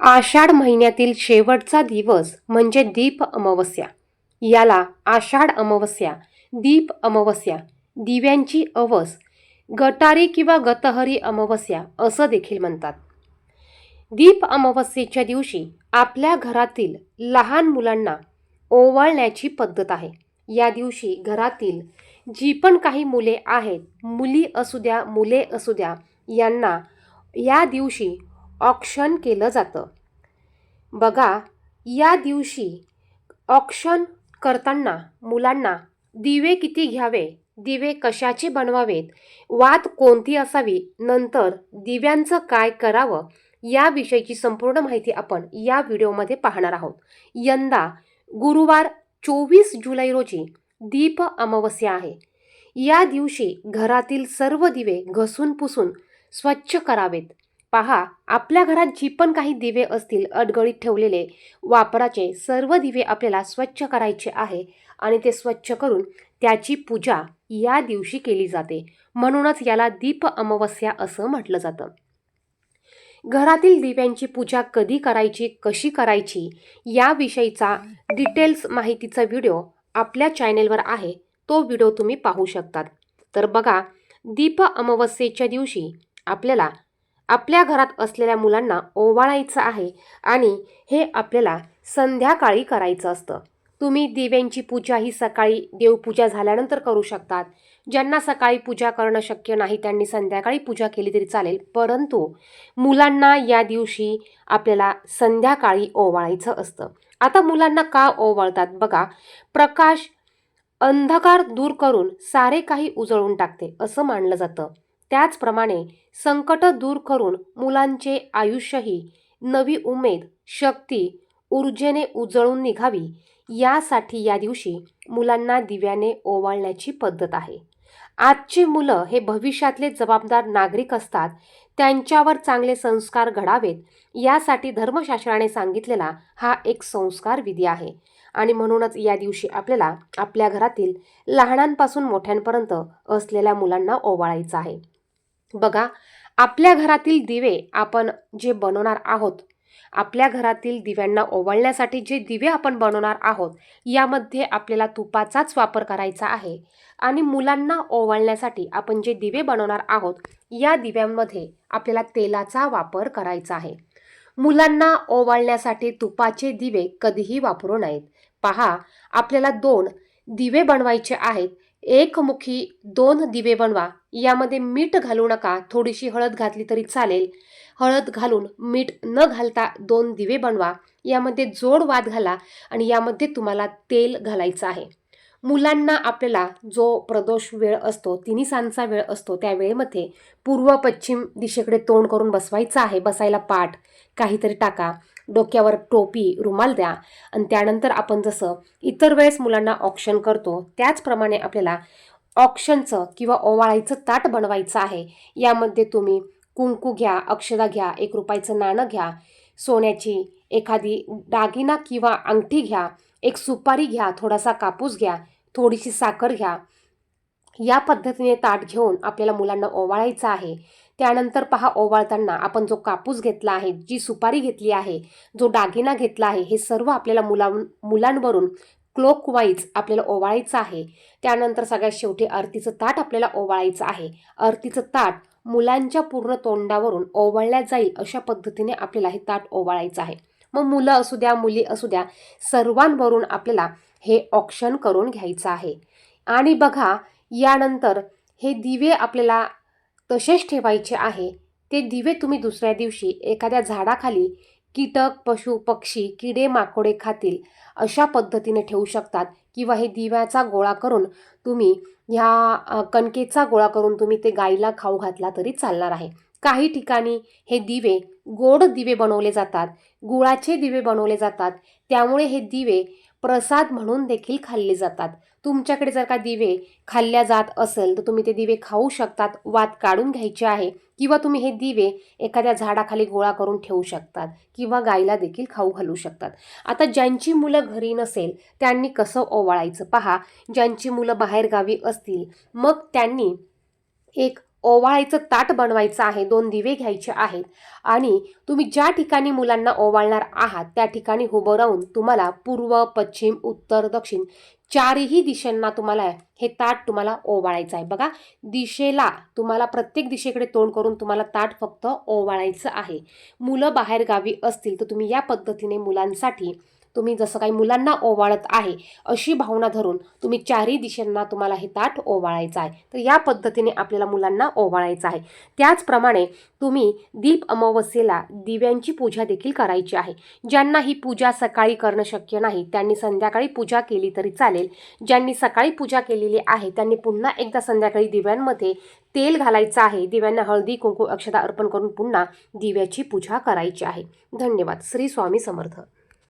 आषाढ महिन्यातील शेवटचा दिवस म्हणजे दीप अमावस्या. याला आषाढ अमावस्या दीप अमावस्या दिव्यांची अवस गटारी किंवा गतहरी अमावस्या असं देखील म्हणतात. दीप अमावस्येच्या दिवशी आपल्या घरातील लहान मुलांना ओवाळण्याची पद्धत आहे. या दिवशी घरातील जी पण काही मुले आहेत मुली असू द्या मुले असू द्या यांना या दिवशी ऑक्शन केलं जातं. बघा या दिवशी ऑक्शन करताना मुलांना दिवे किती घ्यावे दिवे कशाचे बनवावेत वात कोणती असावी नंतर दिव्यांचं काय करावं याविषयीची संपूर्ण माहिती आपण या व्हिडिओमध्ये पाहणार आहोत. यंदा गुरुवार चोवीस जुलै रोजी दीप अमावस्या आहे. या दिवशी घरातील सर्व दिवे घसून पुसून स्वच्छ करावेत. पहा आपल्या घरात जी पण काही दिवे असतील अडगळीत ठेवलेले वापराचे सर्व दिवे आपल्याला स्वच्छ करायचे आहे आणि ते स्वच्छ करून त्याची पूजा या दिवशी केली जाते. म्हणूनच याला दीप अमावस्या असं म्हटलं जातं. घरातील दिव्यांची पूजा कधी करायची कशी करायची याविषयीचा डिटेल्स माहितीचा व्हिडिओ आपल्या चॅनेलवर आहे. तो व्हिडिओ तुम्ही पाहू शकतात. तर बघा दीप अमावस्येच्या दिवशी आपल्याला आपल्या घरात असलेल्या मुलांना ओवाळायचं आहे आणि हे आपल्याला संध्याकाळी करायचं असतं. तुम्ही दिव्यांची पूजा ही सकाळी देवपूजा झाल्यानंतर करू शकतात. ज्यांना सकाळी पूजा करणं शक्य नाही त्यांनी संध्याकाळी पूजा केली तरी चालेल. परंतु मुलांना या दिवशी आपल्याला संध्याकाळी ओवाळायचं असतं. आता मुलांना का ओवाळतात? बघा प्रकाश अंधकार दूर करून सारे काही उजळून टाकते असं मानलं जातं. त्याचप्रमाणे संकट दूर करून मुलांचे आयुष्यही नवी उमेद शक्ती ऊर्जेने उजळून निघावी यासाठी या दिवशी मुलांना दिव्याने ओवाळण्याची पद्धत आहे. आजची मुलं हे भविष्यातले जबाबदार नागरिक असतात त्यांच्यावर चांगले संस्कार घडावेत यासाठी धर्मशास्त्राने सांगितलेला हा एक संस्कार विधी आहे. आणि म्हणूनच या दिवशी आपल्याला आपल्या घरातील लहानांपासून मोठ्यांपर्यंत असलेल्या मुलांना ओवाळायचं आहे. बघा आपल्या घरातील दिवे आपण जे बनवणार आहोत आपल्या घरातील दिव्यांना ओवाळण्यासाठी जे दिवे आपण बनवणार आहोत यामध्ये आपल्याला तुपाचाच वापर करायचा आहे. आणि मुलांना ओवाळण्यासाठी आपण जे दिवे बनवणार आहोत या दिव्यांमध्ये आपल्याला तेलाचा वापर करायचा आहे. मुलांना ओवाळण्यासाठी तुपाचे दिवे कधीही वापरू नयेत. पहा आपल्याला दोन दिवे बनवायचे आहेत. एकमुखी दोन दिवे बनवा. यामध्ये मीठ घालू नका. थोडीशी हळद घातली तरी चालेल. हळद घालून मीठ न घालता दोन दिवे बनवा. यामध्ये जोड वाद घाला आणि यामध्ये तुम्हाला तेल घालायचं आहे. मुलांना आपल्याला जो प्रदोष वेळ असतो तिन्ही सांचा वेळ असतो त्या वेळेमध्ये पूर्व पश्चिम दिशेकडे तोंड करून बसवायचं आहे. बसायला पाठ. काहीतरी टाका. डोक्यावर टोपी रुमाल द्या. आणि त्यानंतर आपण जसं इतर वेळेस मुलांना ऑप्शन करतो त्याचप्रमाणे आपल्याला ऑप्शनचं किंवा ओवाळायचं ताट बनवायचं आहे. यामध्ये तुम्ही कुंकू घ्या अक्षदा घ्या एक रुपयाचं नाणं घ्या सोन्याची एखादी दागिना किंवा अंगठी घ्या एक सुपारी घ्या थोडासा कापूस घ्या थोडीशी साखर घ्या. या पद्धतीने ताट घेऊन आपल्याला मुलांना ओवाळायचं आहे. त्यानंतर पहा ओवाळताना आपण जो कापूस घेतला आहे जी सुपारी घेतली आहे जो दागिना घेतला आहे हे सर्व आपल्याला मुला मुलांवरून क्लोकवाईज आपल्याला ओवाळायचं आहे. त्यानंतर सगळ्यात शेवटी आरतीचं ताट आपल्याला ओवाळायचं आहे. आरतीचं ताट मुलांच्या पूर्ण तोंडावरून ओवाळल्या जाईल अशा पद्धतीने आपल्याला हे ताट ओवाळायचं आहे. मग मुलं असू द्या मुली असू द्या सर्वांवरून आपल्याला हे ऑप्शन करून घ्यायचं आहे. आणि बघा यानंतर हे दिवे आपल्याला तसेच ठेवायचे आहे. ते दिवे तुम्ही दुसऱ्या दिवशी एखाद्या झाडाखाली कीटक पशु पक्षी किडे माकोडे खातील. अशा पद्धतीने ठेवू शकतात. किंवा हे दिव्याचा गोळा करून तुम्ही ह्या कणकेचा गोळा करून तुम्ही ते गाईला खाऊ घातला तरी चालणार आहे. काही ठिकाणी हे दिवे गोड दिवे बनवले जातात. गुळाचे दिवे बनवले जातात. त्यामुळे हे दिवे प्रसाद म्हणून देखील खाल्ले जातात. तुमच्याकडे जर का दिवे खाल्ल्या जात असेल तर तुम्ही ते दिवे खाऊ शकतात वात काढून घ्यायचे आहे किंवा तुम्ही हे दिवे एखाद्या झाडाखाली गोळा करून ठेवू शकतात किंवा गाईला देखील खाऊ घालू शकतात. आता ज्यांची मुलं घरी नसेल त्यांनी कसं ओवाळायचं? पहा ज्यांची मुलं बाहेरगावी असतील मग त्यांनी एक ओवाळायचं ताट बनवायचं आहे दोन दिवे घ्यायचे आहेत आणि तुम्ही ज्या ठिकाणी मुलांना ओवाळणार आहात त्या ठिकाणी उभं राहून तुम्हाला पूर्व पश्चिम उत्तर दक्षिण चारही दिशांना तुम्हाला हे ताट तुम्हाला ओवाळायचं आहे. बघा दिशेला तुम्हाला प्रत्येक दिशेकडे तोंड करून तुम्हाला ताट फक्त ओवाळायचं आहे. मुलं बाहेर गावी असतील तर तुम्ही या पद्धतीने मुलांसाठी तुम्ही जसं काही मुलांना ओवाळत आहे अशी भावना धरून तुम्ही चारही दिशांना तुम्हाला हे ताट ओवाळायचं आहे. तर या पद्धतीने आपल्याला मुलांना ओवाळायचं आहे. त्याचप्रमाणे तुम्ही दीप अमावस्येला दिव्यांची पूजा देखील करायची आहे. ज्यांना ही पूजा सकाळी करणं शक्य नाही त्यांनी संध्याकाळी पूजा केली तरी चालेल. ज्यांनी सकाळी पूजा केलेली आहे त्यांनी पुन्हा एकदा संध्याकाळी दिव्यांमध्ये तेल घालायचं आहे. दिव्यांना हळदी कुंकू अक्षता अर्पण करून पुन्हा दिव्याची पूजा करायची आहे. धन्यवाद. श्री स्वामी समर्थ.